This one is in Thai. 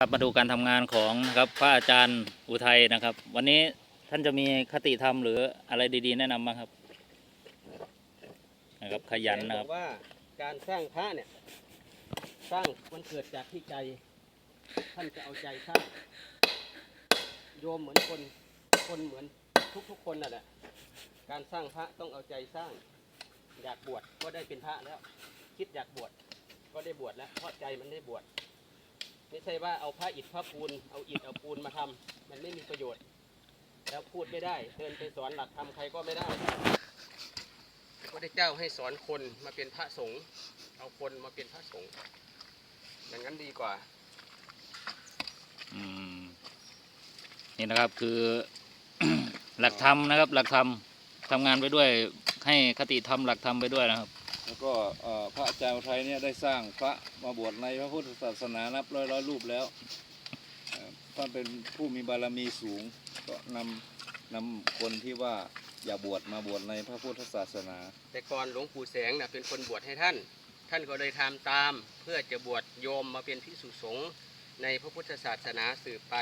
ครับมาดูการทำงานของนะครับพระอาจารย์อุทัยนะครับ วันนี้ท่านจะมีคติธรรมหรืออะไรดีๆ แนะนำบ้างครับนะครับขยันนะครับว่าการสร้างพระเนี่ย สร้างมันเกิดจากที่ใจ ท่านจะเอาใจสร้างโยมเหมือนคนคนเหมือนทุกๆคนนั่นแหละการสร้างพระต้องเอาใจสร้าง อยากบวชก็ได้เป็นพระแล้ว คิดอยากบวชก็ได้บวชแล้วเพราะใจมันได้บวช ไม่ใช่ว่าเอาพระอิฐพระปูน เอาอิฐเอาปูนมาทำมันไม่มีประโยชน์ แล้วพูดไม่ได้ เดินไปสอนหลักธรรมใครก็ไม่ได้พระพุทธเจ้าให้สอนคนมาเป็นพระสงฆ์เอาคนมาเป็นพระสงฆ์อย่างนั้นดีกว่า อืมนี่นะครับคือหลักธรรมนะครับ หลักธรรมทำงานไปด้วย ให้คติธรรมหลักธรรมไปด้วยนะครับ แล้วก็พระอาจารย์อุทัยเนี่ยได้สร้างพระมาบวชในพระพุทธศาสนานับร้อยร้อยรูปแล้วท่านเป็นผู้มีบารมีสูงก็นำนำคนที่ว่าอย่าบวชมาบวชในพระพุทธศาสนา แต่ก่อนหลวงปู่แสงนะเป็นคนบวชให้ท่าน ท่านก็เลยทำตามเพื่อจะบวชโยมมาเป็นพิสุสงฆ์ในพระพุทธศาสนาสืบไป